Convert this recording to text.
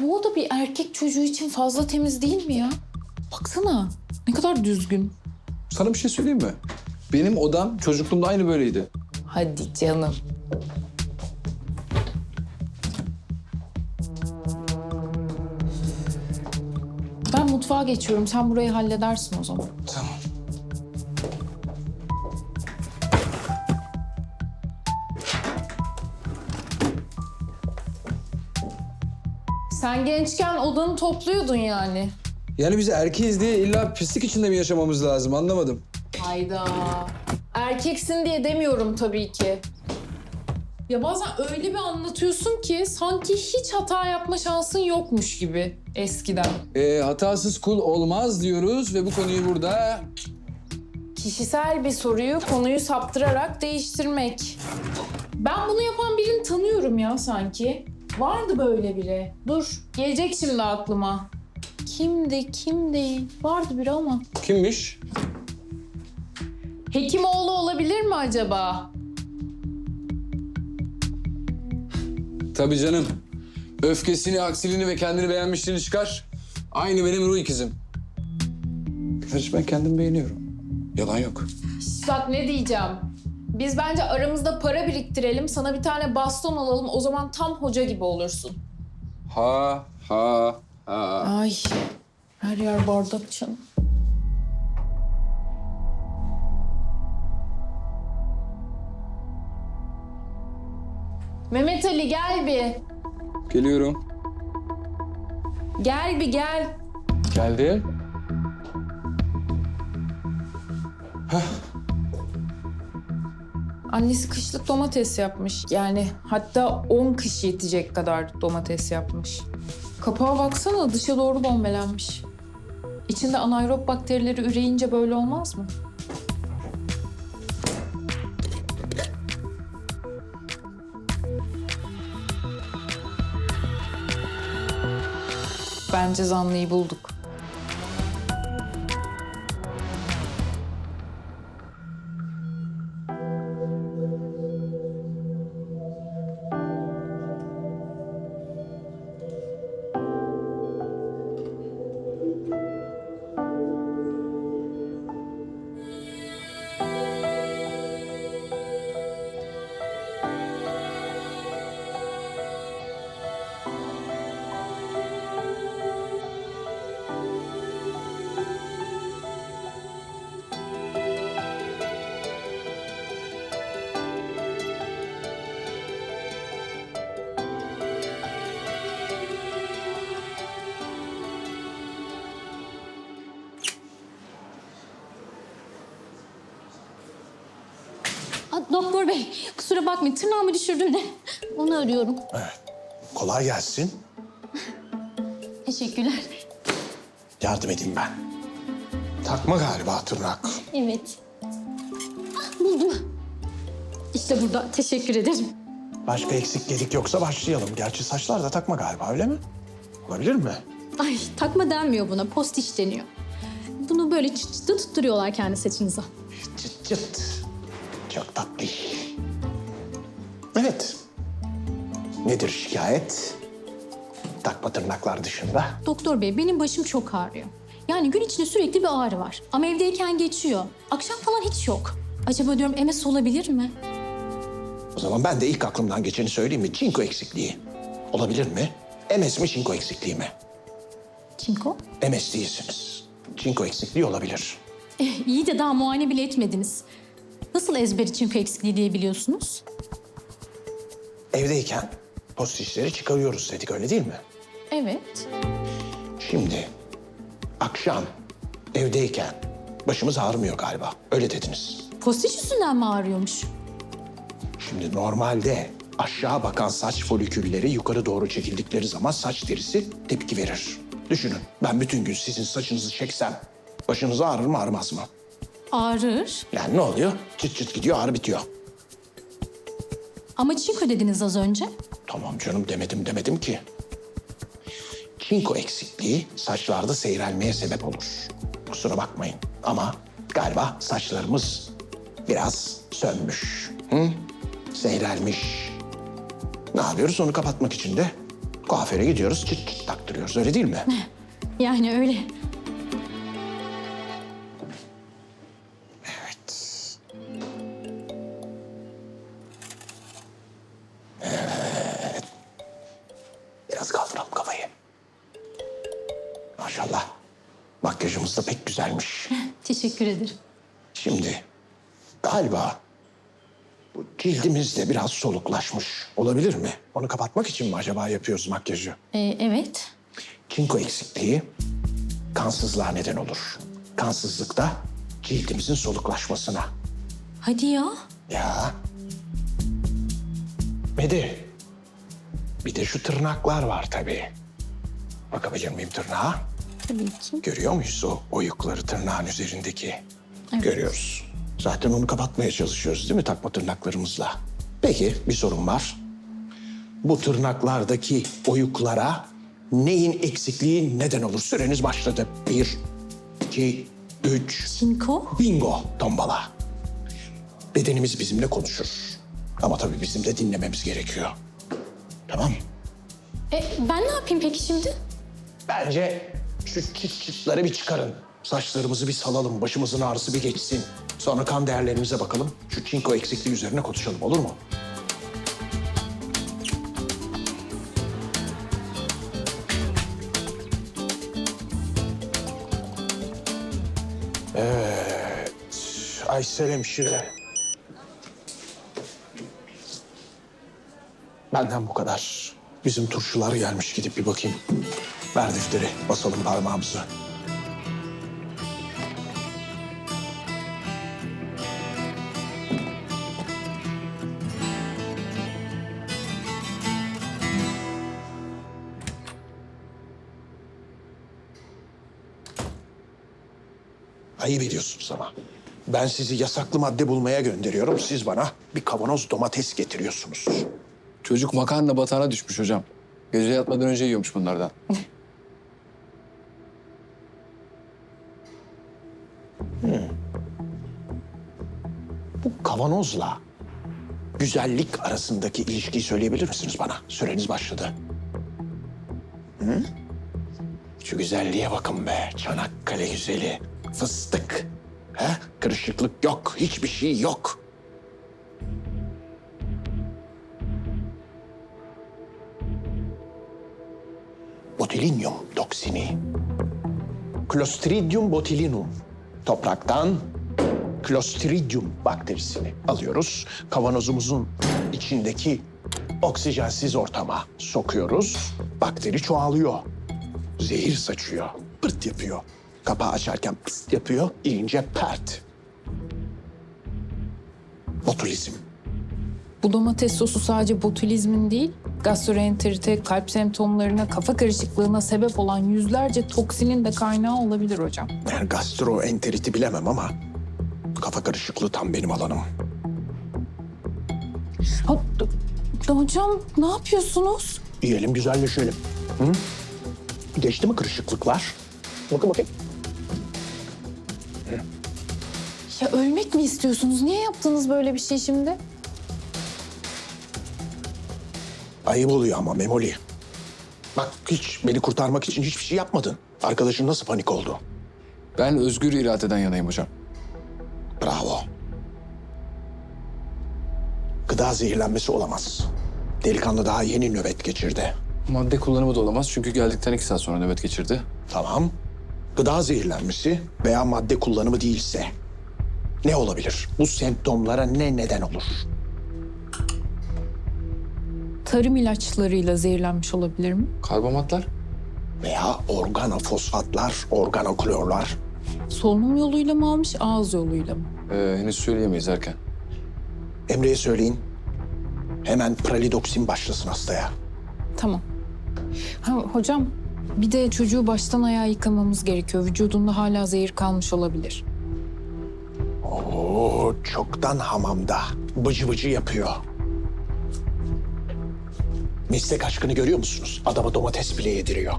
Bu oda bir erkek çocuğu için fazla temiz değil mi ya? Baksana ne kadar düzgün. Sana bir şey söyleyeyim mi? Benim odam çocukluğumda aynı böyleydi. Hadi canım. Ben mutfağa geçiyorum. Sen burayı halledersin o zaman. Tamam. Sen gençken odanı topluyordun yani. Yani biz erkeğiz diye illa pislik içinde mi yaşamamız lazım anlamadım. Hayda. Erkeksin diye demiyorum tabii ki. Ya bazen öyle bir anlatıyorsun ki sanki hiç hata yapma şansın yokmuş gibi eskiden. Ee, hatasız kul olmaz diyoruz ve bu konuyu burada... Kişisel bir soruyu konuyu saptırarak değiştirmek. Ben bunu yapan birini tanıyorum ya sanki. Vardı böyle biri. Dur, gelecek şimdi aklıma. Kimdi, kimdi? Vardı biri ama. Kimmiş? Hekimoğlu olabilir mi acaba? Tabii canım. Öfkesini, aksiliğini ve kendini beğenmişliğini çıkar. Aynı benim ruh ikizim. Gerçi ben kendimi beğeniyorum. Yalan yok. Bak ne diyeceğim. Biz bence aramızda para biriktirelim. Sana bir tane baston alalım. O zaman tam hoca gibi olursun. Ha ha ha. Ay her yer bardak canım. Mehmet Ali gel bir. Geliyorum. Gel bir gel. Geldi. Annesi kışlık domates yapmış. Yani hatta 10 kış yetecek kadar domates yapmış. Kapağa baksana dışa doğru bombelenmiş. İçinde anaerob bakterileri üreyince böyle olmaz mı? Bence zanlıyı bulduk. Doktor bey kusura bakmayın tırnağımı düşürdüm de onu arıyorum. Kolay gelsin. Teşekkürler. Yardım edeyim ben. Takma galiba tırnak. Evet. Ah, buldum. İşte burada. Teşekkür ederim. Başka eksik gedik yoksa başlayalım. Gerçi saçlar da takma galiba öyle mi? Olabilir mi? Ay takma denmiyor buna. Postiş deniyor. Bunu böyle çıt çıtı tutturuyorlar kendi saçınıza. Çıt çıt. Çok tatlı. Evet. Nedir şikayet? Takma tırnaklar dışında. Doktor bey benim başım çok ağrıyor. Yani gün içinde sürekli bir ağrı var. Ama evdeyken geçiyor. Akşam falan hiç yok. Acaba diyorum MS olabilir mi? O zaman ben de ilk aklımdan geçeni söyleyeyim mi? Çinko eksikliği. Olabilir mi? MS mi çinko eksikliği mi? Çinko? MS değilsiniz. Çinko eksikliği olabilir. Eh, iyi de daha muayene bile etmediniz. Nasıl ezberi çinko eksikliği diye biliyorsunuz? Evdeyken postişleri çıkarıyoruz dedik öyle değil mi? Evet. Şimdi akşam evdeyken başımız ağrımıyor galiba. Öyle dediniz. Postiş yüzünden mi ağrıyormuş? Şimdi normalde aşağı bakan saç folikülleri yukarı doğru çekildikleri zaman saç derisi tepki verir. Düşünün ben bütün gün sizin saçınızı çeksem başınız ağrır mı ağrımaz mı? Ağrır. Yani ne oluyor? Çıt çıt gidiyor ağrı bitiyor. Ama çinko dediniz az önce. Tamam canım demedim demedim ki. Çinko eksikliği saçlarda seyrelmeye sebep olur. Kusura bakmayın ama galiba saçlarımız biraz sönmüş. Hı? Seyrelmiş. Ne yapıyoruz onu kapatmak için de Kuaföre gidiyoruz, çıt çıt taktırıyoruz. Öyle değil mi? Yani öyle. Biraz kaldıralım kafayı. Maşallah. Makyajımız da pek güzelmiş. Teşekkür ederim. Şimdi galiba bu cildimiz de biraz soluklaşmış. Olabilir mi? Onu kapatmak için mi acaba yapıyoruz makyajı? Ee, evet. Çinko eksikliği kansızlığa neden olur. Kansızlıkta cildimizin soluklaşmasına. Hadi ya. Ya. Medi. Bir de şu tırnaklar var tabii. Bakabilir miyim tırnağa? Tabii ki. Görüyor muyuz o oyukları tırnağın üzerindeki? Görüyoruz. Zaten onu kapatmaya çalışıyoruz değil mi takma tırnaklarımızla? Peki bir sorun var. Bu tırnaklardaki oyuklara neyin eksikliği neden olur? Süreniz başladı. Bir, iki, üç. Çinko. Bingo tombala. Bedenimiz bizimle konuşur. Ama tabii bizim de dinlememiz gerekiyor. Tamam E, ben ne yapayım peki şimdi? Bence şu çıt çıtları bir çıkarın. Saçlarımızı bir salalım, başımızın ağrısı bir geçsin. Sonra kan değerlerimize bakalım. Şu çinko eksikliği üzerine konuşalım olur mu? Evet. Aysel hemşire. Benden bu kadar. Bizim turşular gelmiş gidip bir bakayım. Ver defteri, basalım parmağımızı. Ayıp ediyorsunuz ama. Ben sizi yasaklı madde bulmaya gönderiyorum. Siz bana bir kavanoz domates getiriyorsunuz. Çocuk makarna batağına düşmüş hocam. Gece yatmadan önce yiyormuş bunlardan. Bu kavanozla güzellik arasındaki ilişkiyi söyleyebilir misiniz bana? Süreniz başladı. Hı? Şu güzelliğe bakın be. Çanakkale güzeli. Fıstık. He? Kırışıklık yok. Hiçbir şey yok. Botulinum toksini. Clostridium botulinum. Topraktan Clostridium bakterisini alıyoruz. Kavanozumuzun içindeki oksijensiz ortama sokuyoruz. Bakteri çoğalıyor. Zehir saçıyor. Pırt yapıyor. Kapağı açarken pıst yapıyor. İnince pert. Botulizm. Bu domates sosu sadece botulizmin değil, gastroenterite, kalp semptomlarına, kafa karışıklığına sebep olan yüzlerce toksinin de kaynağı olabilir hocam. Yani gastroenteriti bilemem ama kafa karışıklığı tam benim alanım. Ha, hocam ne yapıyorsunuz? Yiyelim güzelleşelim. Hı? Geçti mi kırışıklıklar? Bakın bakayım. Ya ölmek mi istiyorsunuz? Niye yaptınız böyle bir şey şimdi? Ayıp oluyor ama Memoli. Bak hiç beni kurtarmak için hiçbir şey yapmadın. Arkadaşın nasıl panik oldu? Ben özgür iradeden yanayım hocam. Bravo. Gıda zehirlenmesi olamaz. Delikanlı daha yeni nöbet geçirdi. Madde kullanımı da olamaz çünkü geldikten iki saat sonra nöbet geçirdi. Tamam. Gıda zehirlenmesi veya madde kullanımı değilse ne olabilir? Bu semptomlara ne neden olur? Tarım ilaçlarıyla zehirlenmiş olabilir mi? Karbomatlar? Veya organofosfatlar, organoklorlar. Solunum yoluyla mı almış, ağız yoluyla mı? Ee, henüz söyleyemeyiz erken. Emre'ye söyleyin. Hemen pralidoksin başlasın hastaya. Tamam. Ha, hocam bir de çocuğu baştan ayağa yıkamamız gerekiyor. Vücudunda hala zehir kalmış olabilir. Oo, çoktan hamamda. Bıcı bıcı yapıyor. Meslek aşkını görüyor musunuz? Adama domates bile yediriyor.